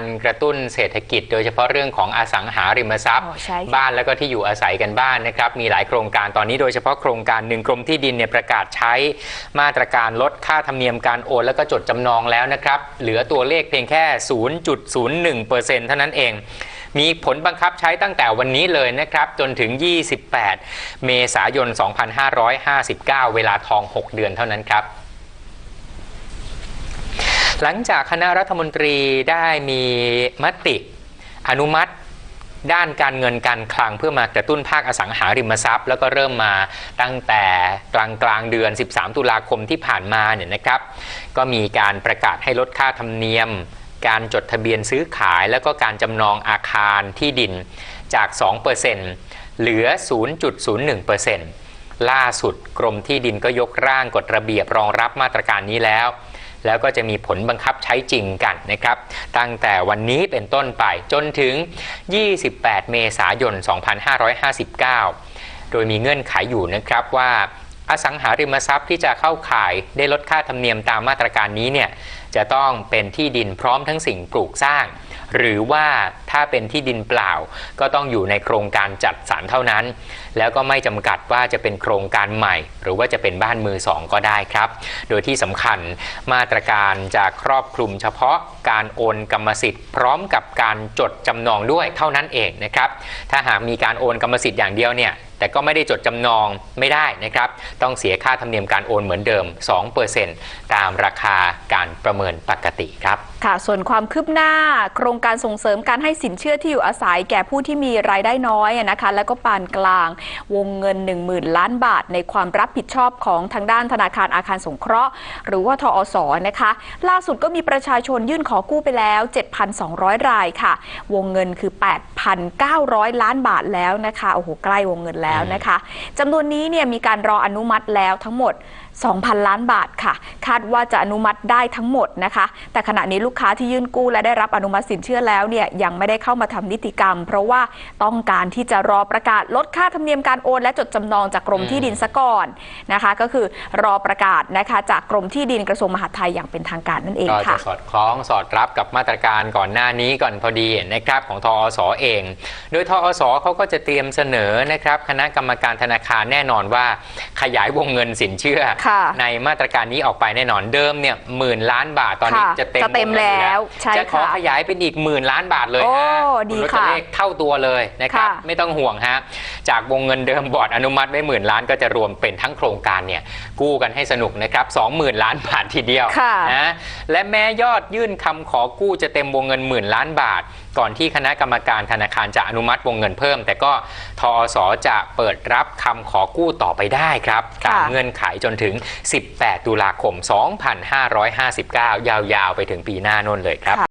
การกระตุ้นเศรษฐกิจ โดยเฉพาะเรื่องของอสังหาริมทรัพย์ อ๋อใช่ค่ะบ้านแล้วก็ที่อยู่อาศัยกันบ้านนะครับมีหลายโครงการตอนนี้โดยเฉพาะโครงการหนึ่งกรมที่ดินเนี่ยประกาศใช้มาตรการลดค่าธรรมเนียมการโอน แล้วก็จดจำนองแล้วนะครับเหลือตัวเลขเพียงแค่ 0.01%เท่านั้นเอง มีผลบังคับใช้ตั้งแต่วันนี้เลยนะครับจนถึง 28 เมษายน 2559 เวลาทอง 6 เดือนเท่านั้นครับ หลังจากคณะรัฐมนตรีได้มีมติอนุมัติด้านการเงินการคลังเพื่อมากระตุ้นภาคอสังหาริมทรัพย์ แล้วก็เริ่มมาตั้งแต่กลางกลางเดือน 13 ตุลาคมที่ผ่านมาเนี่ยนะครับ ก็มีการประกาศให้ลดค่าธรรมเนียม การจดทะเบียนซื้อขาย แล้วก็การจำนองอาคารที่ดินจาก 2%เหลือ 0.01%ล่าสุดกรมที่ดินก็ยกร่างกฎระเบียบรองรับมาตรการนี้แล้ว แล้วก็จะมีผลบังคับใช้จริงกันนะครับ ตั้งแต่วันนี้เป็นต้นไปจนถึง 28 เมษายน 2559 โดยมีเงื่อนไขอยู่นะครับว่า อสังหาริมทรัพย์ที่จะเข้าข่ายได้ลดค่าธรรมเนียมตามมาตรการนี้เนี่ยจะต้องเป็นที่ดินพร้อมทั้งสิ่งปลูกสร้าง หรือว่าถ้าเป็นที่ดินเปล่า ก็ต้องอยู่ในโครงการจัดสรรเท่านั้น แล้วก็ไม่จำกัดว่าจะเป็นโครงการใหม่ หรือว่าจะเป็นบ้านมือสองก็ได้ครับ โดยที่สำคัญมาตรการจะครอบคลุมเฉพาะการโอนกรรมสิทธิ์ พร้อมกับการจดจำนองด้วยเท่านั้นเองนะครับถ้าหากมีการโอนกรรมสิทธิ์อย่างเดียวเนี่ย แต่ก็ไม่ได้จดจำนองไม่ได้นะครับ ต้องเสียค่าธรรมเนียมการโอนเหมือนเดิม 2%ตามราคาการประเมินปกติครับ ค่ะ ส่วนความคืบหน้า โครงการส่งเสริมการให้สินเชื่อที่อยู่อาศัยแก่ผู้ที่มีรายได้น้อยนะคะ แล้วก็ปานกลางวงเงิน 10,000 ล้านบาท ในความรับผิดชอบของทางด้านธนาคารอาคารสงเคราะห์ หรือว่าทอสนะคะ ล่าสุดก็มีประชาชนยื่นขอกู้ไปแล้ว 7,200 รายค่ะ วงเงินคือ 8,900 ล้านบาทแล้วนะคะโอ้โหใกล้วงเงินแล้วนะคะจำนวนนี้เนี่ยมีการรออนุมัติแล้วทั้งหมด2,000 ล้านบาทค่ะ คาดว่าจะอนุมัติได้ทั้งหมดนะคะ แต่ขณะนี้ลูกค้าที่ยื่นกู้และได้รับอนุมัติสินเชื่อแล้วเนี่ยยังไม่ได้เข้ามาทำนิติกรรม เพราะว่าต้องการที่จะรอประกาศลดค่าธรรมเนียมการโอนและจดจำนองจากกรมที่ดินซะก่อนนะคะ ก็คือรอประกาศนะคะจากกรมที่ดินกระทรวงมหาดไทยอย่างเป็นทางการนั่นเองก็จะค่ะสอดคล้องสอดรับกับมาตรการก่อนหน้านี้ก่อนพอดีนะครับของทอสเอง โดยทอสเขาก็จะเตรียมเสนอนะครับคณะกรรมการธนาคารแน่นอนว่า ขยายวงเงินสินเชื่อ ค่ะในมาตรการนี้ออกไปแน่นอนเดิมเนี่ยหมื่นล้านบาทตอนนี้ค่ะจะเต็มจะเต็มวงงินอยู่แล้วใช่จะขอค่ะขยายเป็นอีกหมื่นล้านบาทเลยโอ้ฮะดีณลค่ะเลขเท่าตัวเลยนะครับค่ะ ไม่ต้องห่วงฮะจากวงเงินเดิมบอร์ดอนุมัติไว้หมื่นล้านก็จะรวมเป็นทั้งโครงการเนี่ยกู้กันให้สนุกนะครับ20,000ล้านบาททีเดียว ค่ะ นะและแม้ยอดยื่นคำขอกู้จะเต็มวงเงินหมื่นล้านบาทก่อนที่คณะกรรมการธนาคารจะอนุมัติวงเงินเพิ่ม แต่ก็ทอสจะเปิดรับคำขอกู้ต่อไปได้ครับค่ะตามเงื่อนไขจนถึง 18 ตุลาคม 2559 ยาวๆ ไปถึงปีหน้าโน่นเลยครับ